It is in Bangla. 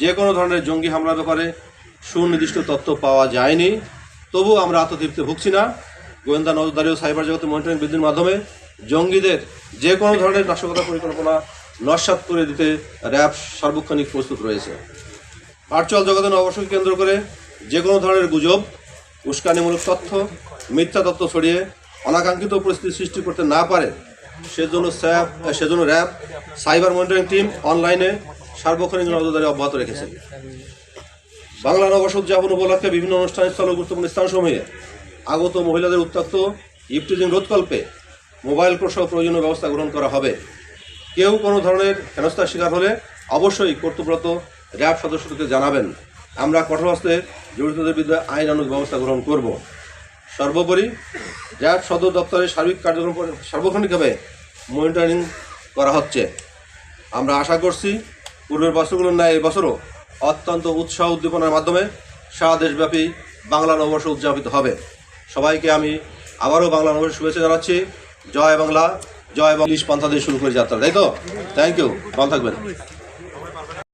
যে কোনো ধরনের জঙ্গি হামলার ব্যাপারে সুনির্দিষ্ট তথ্য পাওয়া যায়নি। তবু আমরা আত্মতৃপ্তি ভুগছি না। গোয়েন্দা নজরদারি ও সাইবার জগতে মনিটরিং বৃদ্ধির মাধ্যমে জঙ্গিদের যে কোনো ধরনের নাশকতা পরিকল্পনা নস্বাত করে দিতে র্যাব সার্বক্ষণিক প্রস্তুত রয়েছে। ভার্চুয়াল জগতে নববর্ষকে কেন্দ্র করে যে কোনো ধরনের গুজব, উস্কানিমূলক তথ্য, মিথ্যা তথ্য ছড়িয়ে অনাকাঙ্ক্ষিত পরিস্থিতি সৃষ্টি করতে না পারে, সেজন্য স্যাপ সেজন্য র্যাব, সাইবার মনিটরিং টিম অনলাইনে সার্বক্ষণিক নজরদারি অব্যাহত রেখেছে। বাংলা নববর্ষ উদযাপন উপলক্ষে বিভিন্ন অনুষ্ঠানস্থল ও গুরুত্বপূর্ণ স্থানসমূহে আগত মহিলাদের উত্তক্ত ইফটিজিং রোধকল্পে মোবাইল প্রসহ প্রয়োজনীয় ব্যবস্থা গ্রহণ করা হবে। কেউ কোনো ধরনের হেনস্থার শিকার হলে অবশ্যই কর্তব্যরত র্যাব সদস্যদেরকে জানাবেন। আমরা কঠোর হস্তে জড়িতদের বিরুদ্ধে আইনানুগ ব্যবস্থা গ্রহণ করব। সর্বোপরি র্যাব সদর দপ্তরের সার্বিক কার্যক্রম সার্বক্ষণিকভাবে মনিটরিং করা হচ্ছে। আমরা আশা করছি পূর্বের বছরগুলোর ন্যায় এই বছরও অত্যন্ত উৎসাহ উদ্দীপনার মাধ্যমে সারা দেশব্যাপী বাংলা নববর্ষ উদযাপিত হবে। সবাইকে আমি আবারও বাংলা নববর্ষ শুভেচ্ছা জানাচ্ছি। জয় বাংলা, জয় বাংলিশ পন্থা দিয়ে শুরু করে যাত্রা, তাই তো? থ্যাংক ইউ ভালো থাকবেন।